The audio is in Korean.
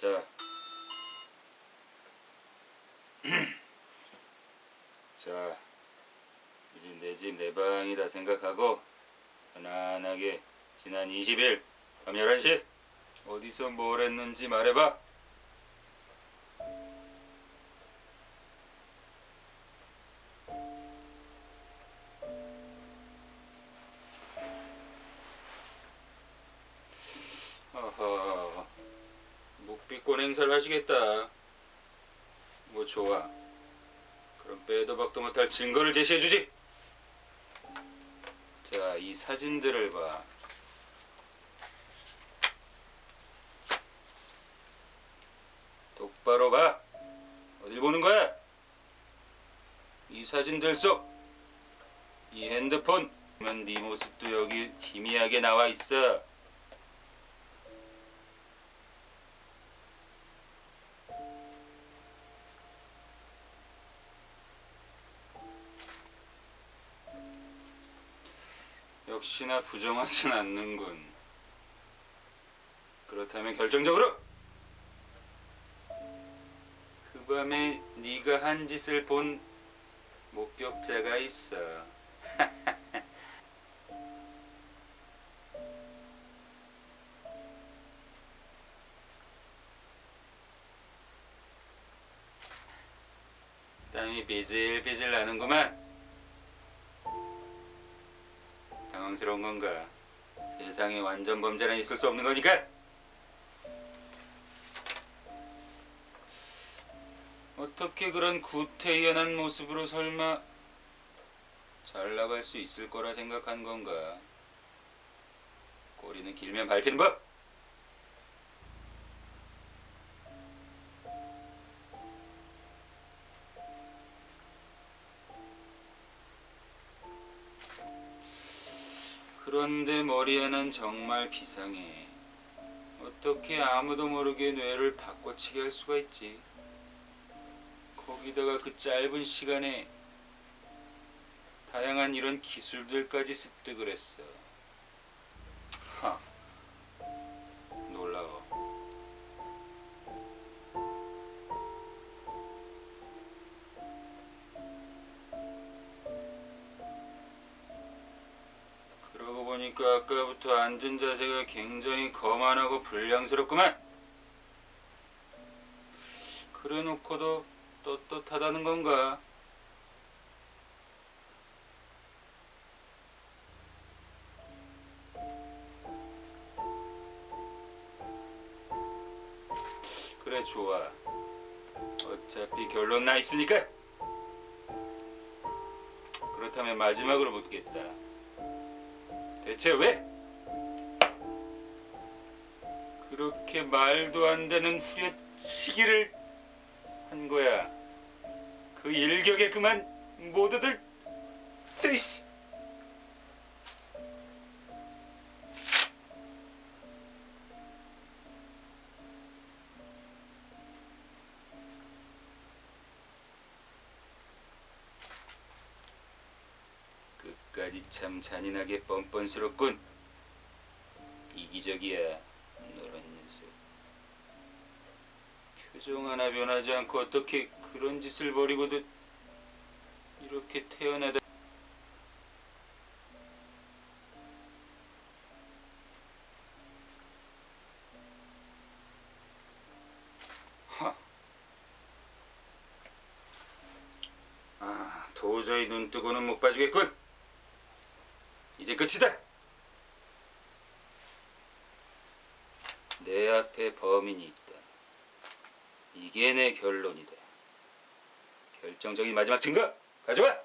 자. 자, 이제 내 집 내 방이다 생각하고 편안하게 지난 20일 밤 11시 어디서 뭘 했는지 말해봐. 묵비권 행사를 하시겠다. 뭐 좋아. 그럼 빼도 박도 못할 증거를 제시해주지. 자, 이 사진들을 봐. 똑바로 봐. 어딜 보는 거야? 이 사진들 속 이 핸드폰 보면 네 모습도 여기 희미하게 나와 있어. 역시나 부정하진 않는군. 그렇다면 결정적으로 그 밤에 네가 한 짓을 본 목격자가 있어. 땀이 비질비질 나는구만. 당황스러운 건가? 세상에 완전 범죄는 있을 수 없는 거니까. 어떻게 그런 구태연한 모습으로 설마 잘 나갈 수 있을 거라 생각한 건가? 꼬리는 길면 밟히는 법. 그런데 머리 하나는 정말 비상해. 어떻게 아무도 모르게 뇌를 바꿔치기 할 수가 있지? 거기다가 그 짧은 시간에 다양한 이런 기술들까지 습득을 했어. 하, 보니까 아까부터 앉은 자세가 굉장히 거만하고 불량스럽구만. 그래 놓고도 떳떳하다는 건가? 그래 좋아. 어차피 결론 나 있으니까. 그렇다면 마지막으로 묻겠다. 대체 왜? 그렇게 말도 안 되는 후려치기를 한 거야. 그 일격에 그만 모두들 뜨시. 끝까지 참 잔인하게 뻔뻔스럽군. 이기적이야, 너런 녀석. 표정 하나 변하지 않고 어떻게 그런 짓을 벌이고도 이렇게 태어나다. 하. 아, 도저히 눈 뜨고는 못 봐주겠군. 이제 끝이다. 내 앞에 범인이 있다. 이게 내 결론이다. 결정적인 마지막 증거 가져와.